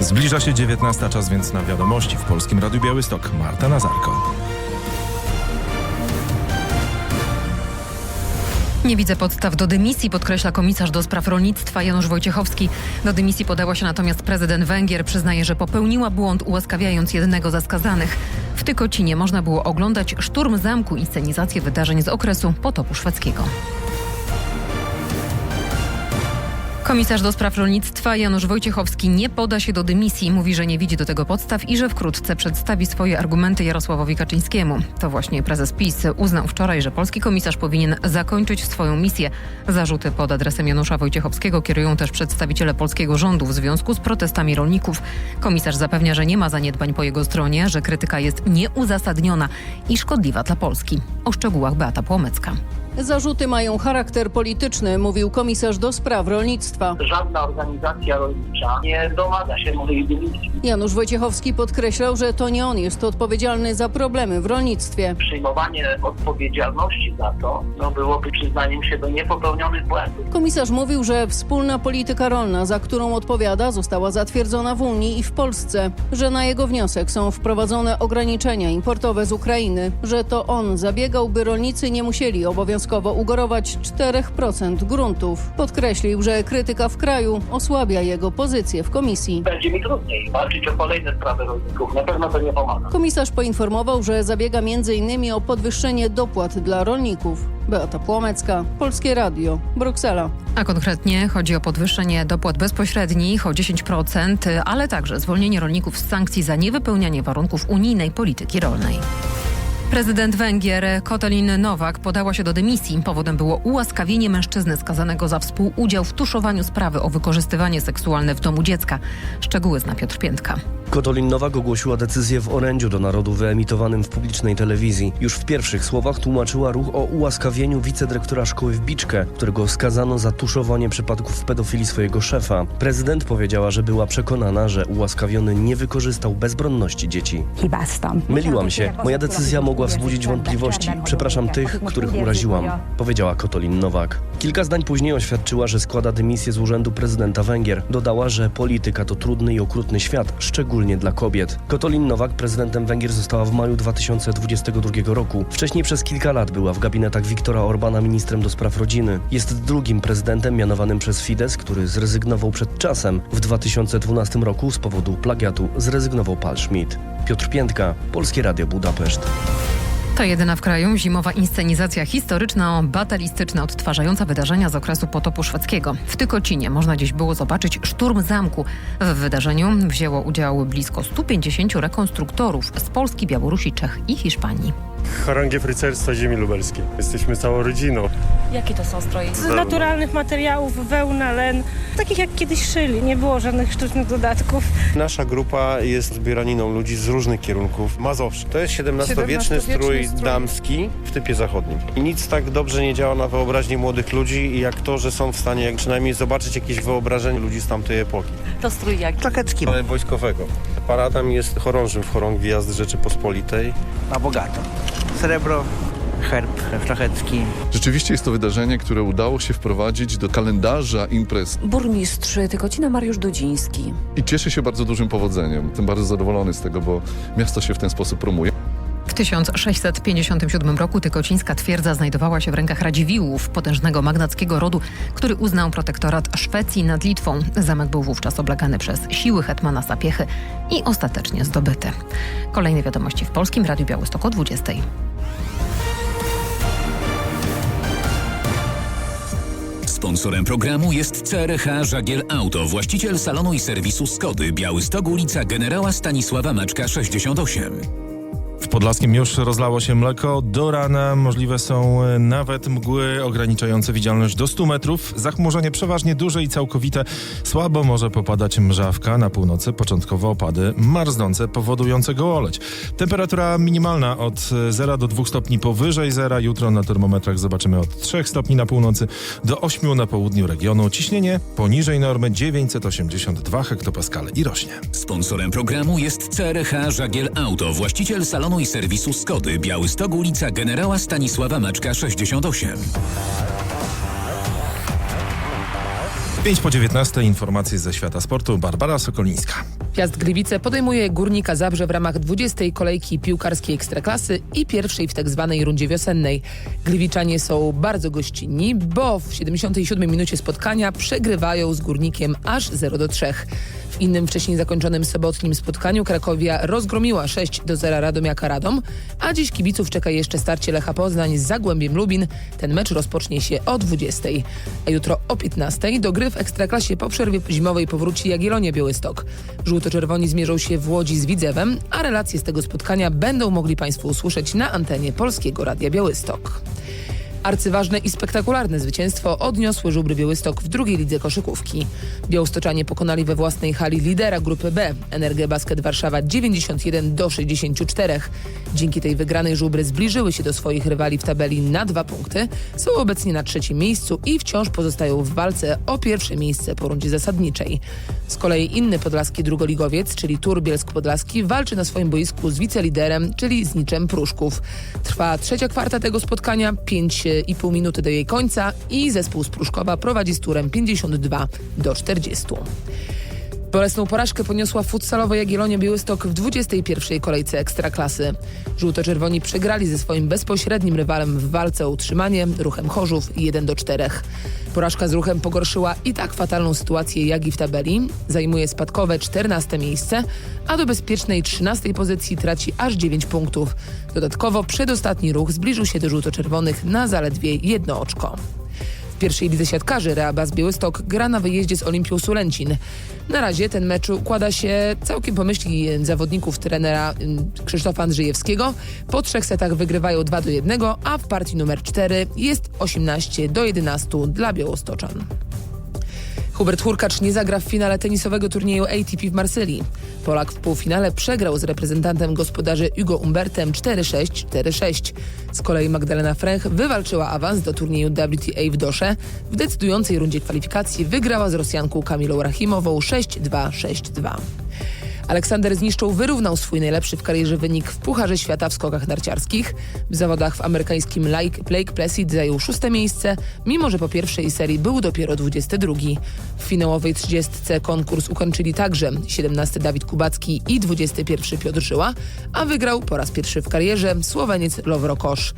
Zbliża się 19 czas, więc na wiadomości w Polskim Radiu Białystok. Marta Nazarko. Nie widzę podstaw do dymisji, podkreśla komisarz do spraw rolnictwa Janusz Wojciechowski. Do dymisji podała się natomiast prezydent Węgier. Przyznaje, że popełniła błąd, ułaskawiając jednego ze skazanych. W Tykocinie można było oglądać szturm zamku, inscenizację wydarzeń z okresu potopu szwedzkiego. Komisarz do spraw rolnictwa Janusz Wojciechowski nie poda się do dymisji. Mówi, że nie widzi do tego podstaw i że wkrótce przedstawi swoje argumenty Jarosławowi Kaczyńskiemu. To właśnie prezes PiS uznał wczoraj, że polski komisarz powinien zakończyć swoją misję. Zarzuty pod adresem Janusza Wojciechowskiego kierują też przedstawiciele polskiego rządu w związku z protestami rolników. Komisarz zapewnia, że nie ma zaniedbań po jego stronie, że krytyka jest nieuzasadniona i szkodliwa dla Polski. O szczegółach Beata Płomecka. Zarzuty mają charakter polityczny, mówił komisarz do spraw rolnictwa. żadna organizacja rolnicza nie domaga się mojej dymisji. Janusz Wojciechowski podkreślał, że to nie on jest odpowiedzialny za problemy w rolnictwie. Przyjmowanie odpowiedzialności za to no, byłoby przyznaniem się do niepopełnionych błędów. Komisarz mówił, że wspólna polityka rolna, za którą odpowiada, została zatwierdzona w Unii i w Polsce, że na jego wniosek są wprowadzone ograniczenia importowe z Ukrainy, że to on zabiegał, by rolnicy nie musieli obowiązkowo ugorować 4% gruntów. Podkreślił, że krytyka w kraju osłabia jego pozycję w komisji. Będzie mi trudniej walczyć o kolejne sprawy rolników. Na pewno to nie pomaga. Komisarz poinformował, że zabiega m.in. o podwyższenie dopłat dla rolników. Beata Płomecka, Polskie Radio, Bruksela. A konkretnie chodzi o podwyższenie dopłat bezpośrednich o 10%, ale także zwolnienie rolników z sankcji za niewypełnianie warunków unijnej polityki rolnej. Prezydent Węgier Kotelin Nowak podała się do dymisji. Powodem było ułaskawienie mężczyzny skazanego za współudział w tuszowaniu sprawy o wykorzystywanie seksualne w domu dziecka. Szczegóły zna Piotr Piętka. Kotolin Nowak ogłosiła decyzję w orędziu do narodu wyemitowanym w publicznej telewizji. Już w pierwszych słowach tłumaczyła ruch o ułaskawieniu wicedyrektora szkoły w Biczkę, którego skazano za tuszowanie przypadków pedofilii swojego szefa. Prezydent powiedziała, że była przekonana, że ułaskawiony nie wykorzystał bezbronności dzieci. Myliłam się. Moja decyzja mogła wzbudzić wątpliwości. Przepraszam tych, których uraziłam, powiedziała Kotolin Nowak. Kilka zdań później oświadczyła, że składa dymisję z urzędu prezydenta Węgier. Dodała, że polityka to trudny i okrutny świat, szczególnie dla kobiet. Kotolin Nowak prezydentem Węgier została w maju 2022 roku. Wcześniej przez kilka lat była w gabinetach Viktora Orbana ministrem do spraw rodziny. Jest drugim prezydentem mianowanym przez Fidesz, który zrezygnował przed czasem. W 2012 roku z powodu plagiatu zrezygnował Paul Schmidt. Piotr Piętka, Polskie Radio Budapeszt. To jedyna w kraju zimowa inscenizacja historyczno-batalistyczna odtwarzająca wydarzenia z okresu potopu szwedzkiego. W Tykocinie można dziś było zobaczyć szturm zamku. W wydarzeniu wzięło udział blisko 150 rekonstruktorów z Polski, Białorusi, Czech i Hiszpanii. Chorągiew Rycerstwa Ziemi Lubelskiej. Jesteśmy całą rodziną. Jakie to są stroje? Z naturalnych materiałów, wełna, len, takich jak kiedyś szyli, nie było żadnych sztucznych dodatków. Nasza grupa jest zbieraniną ludzi z różnych kierunków. Mazowszy. To jest XVII-wieczny strój strój. damski w typie zachodnim. I nic tak dobrze nie działa na wyobraźnię młodych ludzi, jak to, że są w stanie jak przynajmniej zobaczyć jakieś wyobrażenie ludzi z tamtej epoki. To strój jaki? Ale wojskowego. Paradam jest chorążym w chorągwi jazdy Rzeczypospolitej. na bogato. Srebro, herb szlachecki. Rzeczywiście jest to wydarzenie, które udało się wprowadzić do kalendarza imprez Burmistrz Tykocina Mariusz Dudziński. i cieszy się bardzo dużym powodzeniem. Jestem bardzo zadowolony z tego, bo miasto się w ten sposób promuje. W 1657 roku Tykocińska twierdza znajdowała się w rękach Radziwiłłów, potężnego magnackiego rodu, który uznał protektorat Szwecji nad Litwą. Zamek był wówczas oblegany przez siły hetmana Sapiechy i ostatecznie zdobyty. Kolejne wiadomości w Polskim Radiu Białystok o 20. Sponsorem programu jest CRH Żagiel Auto, właściciel salonu i serwisu Skody, Białystok, ulica Generała Stanisława Maczka 68. W Podlaskim już rozlało się mleko. Do rana możliwe są e, nawet mgły ograniczające widzialność do 100 metrów. Zachmurzenie przeważnie duże i całkowite. Słabo może popadać mrzawka. Na północy początkowo opady marznące, powodujące gołoleć. Temperatura minimalna od 0 do 2 stopni powyżej zera. Jutro na termometrach zobaczymy od 3 stopni na północy do 8 na południu regionu. Ciśnienie poniżej normy 982 hektopaskale i rośnie. Sponsorem programu jest CRH Żagiel Auto, właściciel salonu i serwisu Skody, Białystok, ulica Generała Stanisława Maczka 68. 5 po 19 informacje ze świata sportu. Barbara Sokolińska. Piast Gliwice podejmuje Górnika Zabrze w ramach 20. kolejki piłkarskiej Ekstraklasy i pierwszej w tak zwanej rundzie wiosennej. Gliwiczanie są bardzo gościnni, bo w 77 minucie spotkania przegrywają z Górnikiem aż 0 do 3. W innym wcześniej zakończonym sobotnim spotkaniu Krakowia rozgromiła 6 do 0 Radomiaka Radom, a dziś kibiców czeka jeszcze starcie Lecha Poznań z Zagłębiem Lubin. Ten mecz rozpocznie się o 20. A jutro o 15 do gry w Ekstraklasie po przerwie zimowej powróci Jagiellonia Białystok. Żółto-czerwoni zmierzą się w Łodzi z Widzewem, a relacje z tego spotkania będą mogli Państwo usłyszeć na antenie Polskiego Radia Białystok. Arcyważne i spektakularne zwycięstwo odniosły żubry Białystok w drugiej lidze koszykówki. Białostoczanie pokonali we własnej hali lidera grupy B, Energię Basket Warszawa 91 do 64. Dzięki tej wygranej żubry zbliżyły się do swoich rywali w tabeli na dwa punkty, są obecnie na trzecim miejscu i wciąż pozostają w walce o pierwsze miejsce po rundzie zasadniczej. Z kolei inny podlaski drugoligowiec, czyli Tur Bielsk-Podlaski, walczy na swoim boisku z wiceliderem, czyli z Niczem Pruszków. Trwa trzecia kwarta tego spotkania, 5,5 minuty do jej końca i zespół z Pruszkowa prowadzi z Turem 52 do 40. Bolesną porażkę poniosła futsalowa Jagiellonia Białystok w 21. kolejce Ekstraklasy. Żółto-czerwoni przegrali ze swoim bezpośrednim rywalem w walce o utrzymanie ruchem Chorzów 1 do 4. Porażka z ruchem pogorszyła i tak fatalną sytuację Jagi w tabeli. Zajmuje spadkowe 14 miejsce, a do bezpiecznej 13 pozycji traci aż 9 punktów. Dodatkowo przedostatni ruch zbliżył się do żółto-czerwonych na zaledwie jedno oczko. W pierwszej lidze siatkarzy Reabas Białystok gra na wyjeździe z Olimpią Sulęcin. Na razie ten mecz układa się całkiem po myśli zawodników trenera ym, Krzysztofa Andrzejewskiego. Po trzech setach wygrywają 2 do 1, a w partii numer 4 jest 18 do 11 dla Białostoczan. Hubert Hurkacz nie zagra w finale tenisowego turnieju ATP w Marsylii. Polak w półfinale przegrał z reprezentantem gospodarzy Hugo Umbertem 4-6, 4-6. Z kolei Magdalena Fręch wywalczyła awans do turnieju WTA w Dosze. W decydującej rundzie kwalifikacji wygrała z Rosjanką Kamilą Rachimową 6-2, 6-2. Aleksander Zniszczą wyrównał swój najlepszy w karierze wynik w Pucharze Świata w skokach narciarskich. W zawodach w amerykańskim Lake, Lake Placid zajął szóste miejsce, mimo że po pierwszej serii był dopiero 22. W finałowej 30 konkurs ukończyli także 17 Dawid Kubacki i 21 Piotr Żyła, a wygrał po raz pierwszy w karierze Słoweniec Lowro Kosz.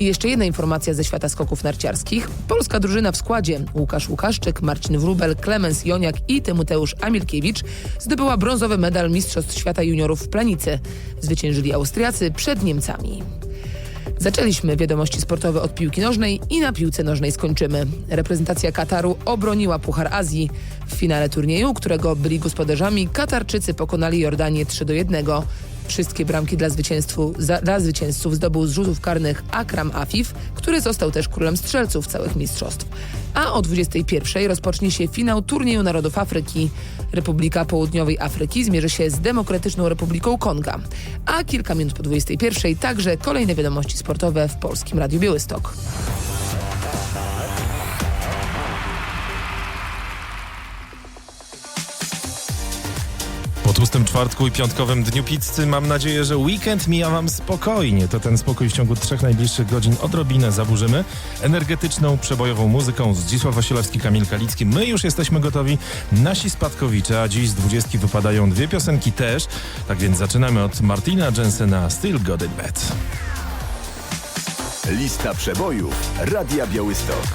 I jeszcze jedna informacja ze świata skoków narciarskich. Polska drużyna w składzie Łukasz Łukaszczyk, Marcin Wrubel, Klemens Joniak i Tymoteusz Amilkiewicz zdobyła brązowy medal Mistrzostw Świata Juniorów w Planicy. Zwyciężyli Austriacy przed Niemcami. Zaczęliśmy wiadomości sportowe od piłki nożnej i na piłce nożnej skończymy. Reprezentacja Kataru obroniła Puchar Azji. W finale turnieju, którego byli gospodarzami, Katarczycy pokonali Jordanię 3 do 1. Wszystkie bramki dla, za, dla zwycięzców zdobył z rzutów karnych Akram Afif, który został też królem strzelców całych mistrzostw. A o 21 rozpocznie się finał turnieju narodów Afryki. Republika Południowej Afryki zmierzy się z Demokratyczną Republiką Konga. A kilka minut po 21 także kolejne wiadomości sportowe w Polskim Radiu Białystok. Tłustym czwartku i piątkowym dniu pizzy mam nadzieję, że weekend mija wam spokojnie. To ten spokój w ciągu trzech najbliższych godzin odrobinę zaburzymy. Energetyczną, przebojową muzyką Zdzisław Wasilewski, Kamil Kalicki. My już jesteśmy gotowi. Nasi spadkowicze, a dziś z dwudziestki wypadają dwie piosenki też. Tak więc zaczynamy od Martina Jensena Still Got It Bad. Lista przebojów Radia Białystok.